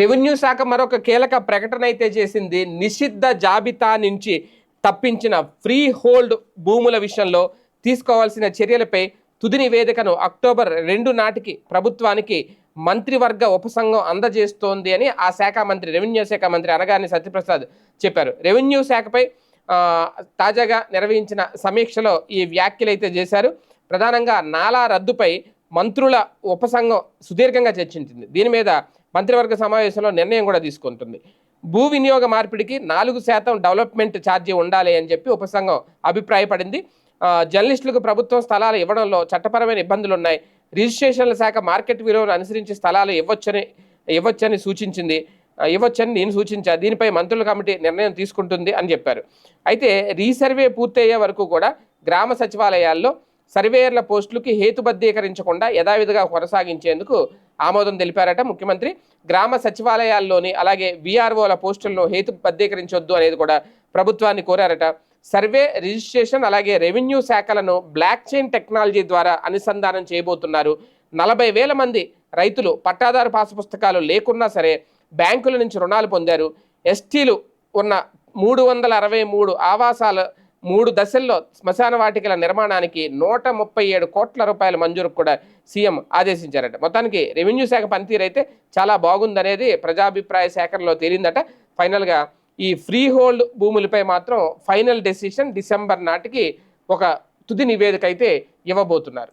Revenue శాఖ మరొక కీలక ప్రకటన అయితే చేసింది. నిషిద్ధ జాబితా నుంచి తప్పించిన ఫ్రీ హోల్డ్ భూముల విషయంలో తీసుకోవాల్సిన చర్యలపై తుది నివేదికను అక్టోబర్ రెండు నాటికి ప్రభుత్వానికి మంత్రివర్గ ఉపసంఘం అందజేస్తోంది అని ఆ శాఖ మంత్రి రెవెన్యూ శాఖ మంత్రి అనగాని సత్యప్రసాద్ చెప్పారు. రెవెన్యూ శాఖపై తాజాగా నిర్వహించిన సమీక్షలో ఈ వ్యాఖ్యలు అయితే చేశారు. ప్రధానంగా నాలా రద్దుపై మంత్రుల ఉపసంఘం సుదీర్ఘంగా చర్చించింది. దీని మీద మంత్రివర్గ సమావేశంలో నిర్ణయం కూడా తీసుకుంటుంది. భూ వినియోగ మార్పిడికి నాలుగు శాతం డెవలప్మెంట్ ఛార్జీ ఉండాలి అని చెప్పి ఉపసంఘం అభిప్రాయపడింది. జర్నలిస్టులకు ప్రభుత్వం స్థలాలు ఇవ్వడంలో చట్టపరమైన ఇబ్బందులు ఉన్నాయి. రిజిస్ట్రేషన్ల శాఖ మార్కెట్ విలువను అనుసరించి స్థలాలు ఇవ్వచ్చని ఇవ్వచ్చని సూచించింది. ఇవ్వచ్చని నేను సూచించా దీనిపై మంత్రుల కమిటీ నిర్ణయం తీసుకుంటుంది అని చెప్పారు. అయితే రీసర్వే పూర్తయ్యే వరకు కూడా గ్రామ సచివాలయాల్లో సర్వేయర్ల పోస్టులకి హేతుబద్ధీకరించకుండా యథావిధిగా కొనసాగించేందుకు ఆమోదం తెలిపారట ముఖ్యమంత్రి. గ్రామ సచివాలయాల్లోని అలాగే విఆర్ఓల పోస్టులను హేతుబద్ధీకరించొద్దు అనేది కూడా ప్రభుత్వాన్ని కోరారట. సర్వే రిజిస్ట్రేషన్ అలాగే రెవెన్యూ శాఖలను బ్లాక్ చైన్ టెక్నాలజీ ద్వారా అనుసంధానం చేయబోతున్నారు. నలభై వేల మంది రైతులు పట్టాదారు పాసు పుస్తకాలు లేకున్నా సరే బ్యాంకుల నుంచి రుణాలు పొందారు. ఎస్టీలు ఉన్న మూడు వందల అరవై మూడు ఆవాసాల మూడు దశల్లో శ్మశాన వాటికల నిర్మాణానికి నూట ముప్పై ఏడు కోట్ల రూపాయల మంజూరుకు కూడా సీఎం ఆదేశించారట. మొత్తానికి రెవెన్యూ శాఖ పనితీరు అయితే చాలా బాగుందనేది ప్రజాభిప్రాయ సేకరణలో తేలిందట. ఫైనల్గా ఈ ఫ్రీ హోల్డ్ భూములపై మాత్రం ఫైనల్ డెసిషన్ డిసెంబర్ నాటికి ఒక తుది నివేదిక అయితే ఇవ్వబోతున్నారు.